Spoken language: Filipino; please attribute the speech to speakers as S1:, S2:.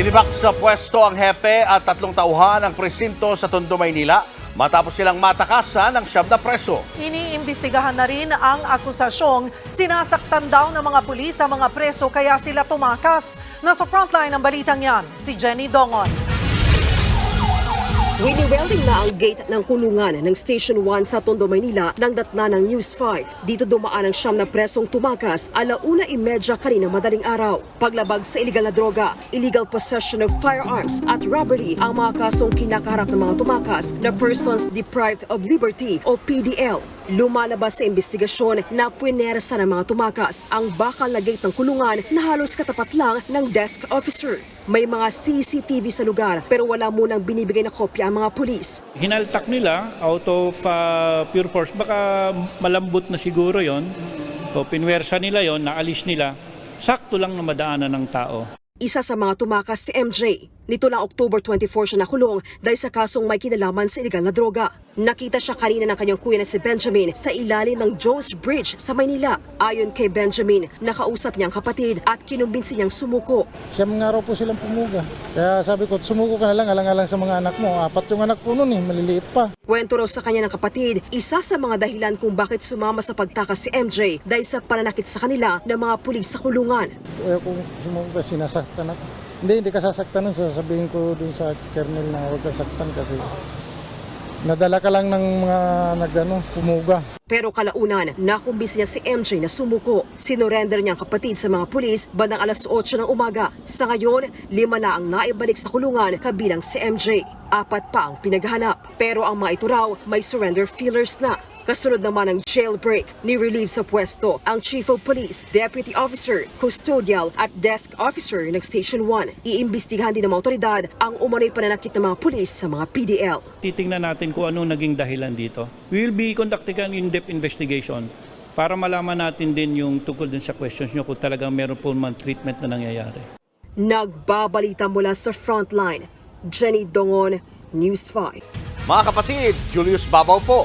S1: Sinibak sa pwesto ang hepe at tatlong tauhan ng presinto sa Tondo, Maynila matapos silang matakasan ng siyam na preso.
S2: Iniimbestigahan na rin ang akusasyong sinasaktan daw ng mga pulis sa mga preso kaya sila tumakas. Nasa frontline ng balitang yan, si Jenny Dongon.
S3: Wini-welding na ang gate ng kulungan ng Station 1 sa Tondo, Maynila ng datna ng News 5. Dito dumaan ang siyam na presong tumakas alauna imedya kanina madaling araw. Paglabag sa illegal na droga, illegal possession of firearms at robbery ang mga kasong kinakaharap ng mga tumakas na Persons Deprived of Liberty o PDL. Lumalabas sa investigasyon na puwersa ng mga tumakas ang bakal na gate ng kulungan na halos katapat lang ng desk officer. May mga CCTV sa lugar pero wala munang binibigay na kopya ang mga pulis.
S4: hinaltak nila out of uh, pure force. Baka malambot na siguro yon. O pinwersa nila yon, naalis nila. Sakto lang na madaanan ng tao.
S3: Isa sa mga tumakas si MJ. Nito lang October 24 siya nakulong dahil sa kasong may kinalaman sa illegal na droga. Nakita siya kanina ng kanyang kuya na si Benjamin sa ilalim ng Jones Bridge sa Maynila. Ayon kay Benjamin, nakausap niya ang kapatid at kinumbinsi niyang sumuko.
S5: Siyam nga raw po silang pumuga. Kaya sabi ko, sumuko ka na lang, alang-alang sa mga anak mo. Apat yung anak po nun eh, maliliit pa.
S3: Kwento raw sa kanya ng kapatid, isa sa mga dahilan kung bakit sumama sa pagtakas si MJ dahil sa pananakit sa kanila ng mga pulis sa kulungan.
S5: Kaya kung sumuko ka, sinasaktan ako. Hindi, hindi ka sasaktan nun. Sasabihin ko dun sa kernel na huwag ka saktan kasi nadala ka lang ng mga nagano, pumuga.
S3: Pero kalaunan, nakumbisi niya si MJ na sumuko. Sinorender niya ang kapatid sa mga pulis bandang alas 8 ng umaga. Sa ngayon, lima na ang naibalik sa kulungan kabilang si MJ. Apat pa ang pinaghanap. Pero ang mga ito raw may surrender feelers na. Kasunod naman ng jailbreak, ni-relieve sa pwesto ang Chief of Police, Deputy Officer, Custodial at Desk Officer ng Station 1. Iimbestigahan din ng mga otoridad ang umano'y pananakit ng mga pulis sa mga PDL.
S4: Titingnan natin kung ano naging dahilan dito. We will be conducting an in-depth investigation para malaman natin din yung tungkol din sa questions nyo kung talagang meron po man treatment na nangyayari.
S3: Nagbabalita mula sa frontline. Jenny Dongon, News 5.
S1: Mga kapatid, Julius Babaw po.